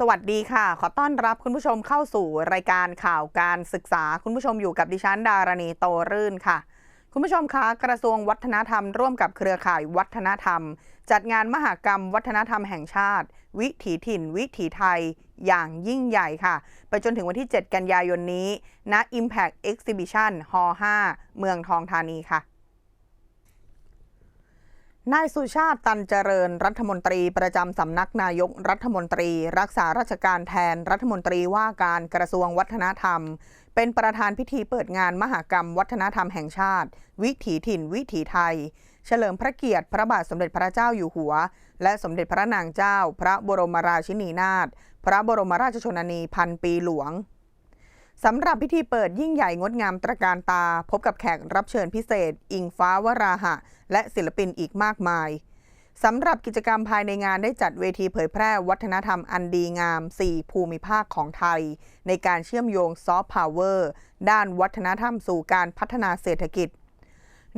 สวัสดีค่ะ ขอต้อนรับคุณผู้ชมเข้าสู่รายการข่าวการศึกษา คุณผู้ชมอยู่กับดิฉันดารณีโตรื่นค่ะ คุณผู้ชมคะกระทรวงวัฒนธรรม ร่วมกับเครือข่ายวัฒนธรรม จัดงานมหกรรม วัฒนธรรมแห่งชาติ วิถีถิ่น วิถีไทย อย่างยิ่งใหญ่ค่ะ ไปจนถึงวันที่ 7 กันยายนนี้ณ Impact Exhibition ฮ5เมืองทองธานีค่ะ นายสุชาติตันเจริญรัฐมนตรีประจำสำนักนายกรัฐมนตรี รักษาราชการแทนรัฐมนตรีว่าการกระทรวงวัฒนธรรม เป็นประธานพิธีเปิดงานมหกรรม วัฒนธรรมแห่งชาติ วิถีถิ่น วิถีไทย เฉลิมพระเกียรติพระบาทสมเด็จพระเจ้าอยู่หัว และสมเด็จพระนางเจ้า พระบรมราชินีนาถพระบรมราชชนนีพันปีหลวง สำหรับพิธีเปิดยิ่งใหญ่งดงามตระการตา พบกับแขกรับเชิญพิเศษ อิงฟ้าวราหะ และศิลปินอีกมากมายสำหรับกิจกรรมภายในงานได้จัดเวทีเผยแพร่วัฒนธรรมอันดีงาม 4 ภูมิภาคของไทย ในการเชื่อมโยงซอฟต์พาวเวอร์ด้านวัฒนธรรมสู่การพัฒนาเศรษฐกิจ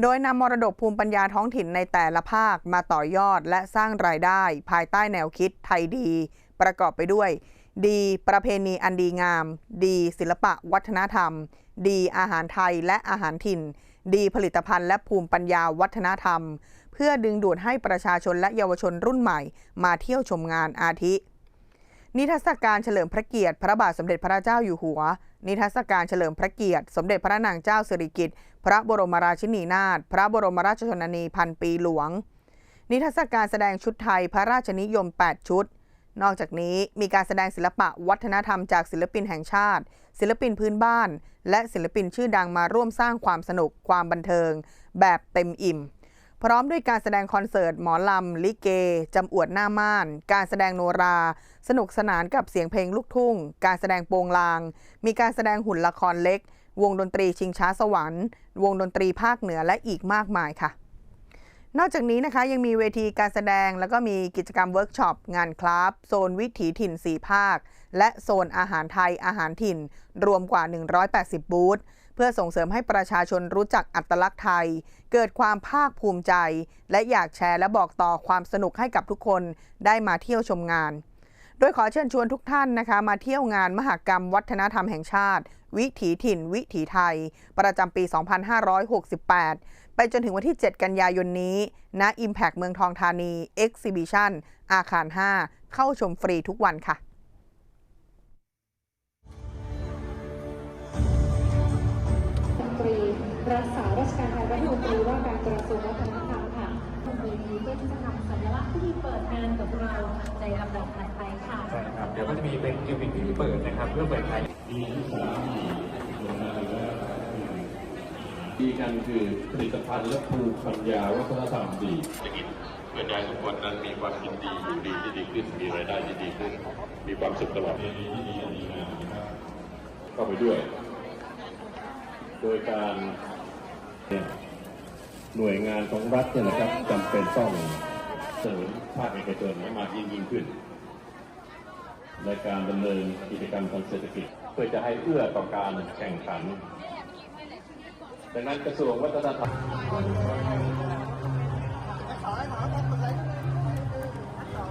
โดยนำมรดกภูมิปัญญาท้องถิ่นในแต่ละภาคมาต่อยอดและสร้างรายได้ ภายใต้แนวคิดไทยดี ประกอบไปด้วย ดีประเพณีอันดีงาม ดีศิลปะวัฒนธรรม ดีอาหารไทยและอาหารถิ่น ดีผลิตภัณฑ์และภูมิปัญญาวัฒนธรรม เพื่อดึงดูดให้ประชาชนและเยาวชนรุ่นใหม่ มาเที่ยวชมงานอาทิ นิทรรศการเฉลิมพระเกียรติ พระบาทสมเด็จพระเจ้าอยู่หัว นิทรรศการเฉลิมพระเกียรติ สมเด็จพระนางเจ้าสิริกิติ์พระบรมราชินีนาถพระบรมราชชนนีพันปีหลวง นิทรรศการแสดงชุดไทยพระราชนิยม 8 ชุด นอกจากนี้มีการแสดงศิลปะวัฒนธรรมจากศิลปินแห่งชาติ ศิลปินพื้นบ้าน และศิลปินชื่อดังมาร่วมสร้างความสนุกความบันเทิง แบบเต็มอิ่ม พร้อมด้วยการแสดงคอนเสิร์ตหมอลำ ลิเก จำอวดหน้าม่าน การแสดงโนรา สนุกสนานกับเสียงเพลงลูกทุ่ง การแสดงโปงลาง มีการแสดงหุ่นละครเล็ก วงดนตรีชิงช้าสวรรค์ วงดนตรีภาคเหนือและอีกมากมายค่ะ นอกจากนี้นะคะยังมีเวทีการแสดง แล้วก็มีกิจกรรมเวิร์กช็อป งานคลับ โซนวิถีถิ่น 4 ภาค และโซนอาหารไทยอาหารถิ่น รวมกว่า 180 บูธเพื่อส่งเสริมให้ประชาชนรู้จักอัตลักษณ์ไทย เกิดความภาคภูมิใจ และอยากแชร์และบอกต่อความสนุกให้กับทุกคนได้มาเที่ยวชมงาน โดยขอเชิญชวนทุกท่านนะคะ มาเที่ยวงานมหกรรมวัฒนธรรมแห่งชาติ วิถีถิ่น วิถีไทย ประจำปี 2568 ไปจนถึงวันที่ 7 กันยายนนี้ณ Impact เมืองทองธานี Exhibition อาคาร 5 เข้าชมฟรีทุกวันค่ะรัฐมนตรีรักษาราชการแทนรัฐมนตรีว่าการกระทรวงวัฒนธรรมค่ะบนเวทีเพื่อที่จะทำ พิธีเปิดงานกับเราในลำดับถัดไปค่ะ ใช่ครับ เดี๋ยวก็จะมีเป็นเอวินที่เปิดนะครับเพื่อเปิดไทยดีกันคือผลิตภัณฑ์และภูมิปัญญาวัฒนธรรมดีจะกินเพื่อนยายทุกคนนั้นมีความกินดีอยู่ดีที่ดีขึ้น มีรายได้ที่ดีขึ้น มีความสุขตลอดเข้าไปด้วย โดยการเนี่ยหน่วยงานของรัฐเนี่ยนะครับจำเป็นต้องเนุนภาคเอกชนให้มากยิ่งยิ่งขึ้น ในการดำเนินกิจกรรมทางเศรษฐกิจ เพื่อจะให้เอื้อต่อการแข่งขัน ดังนั้นกระทรวงวัฒนธรรม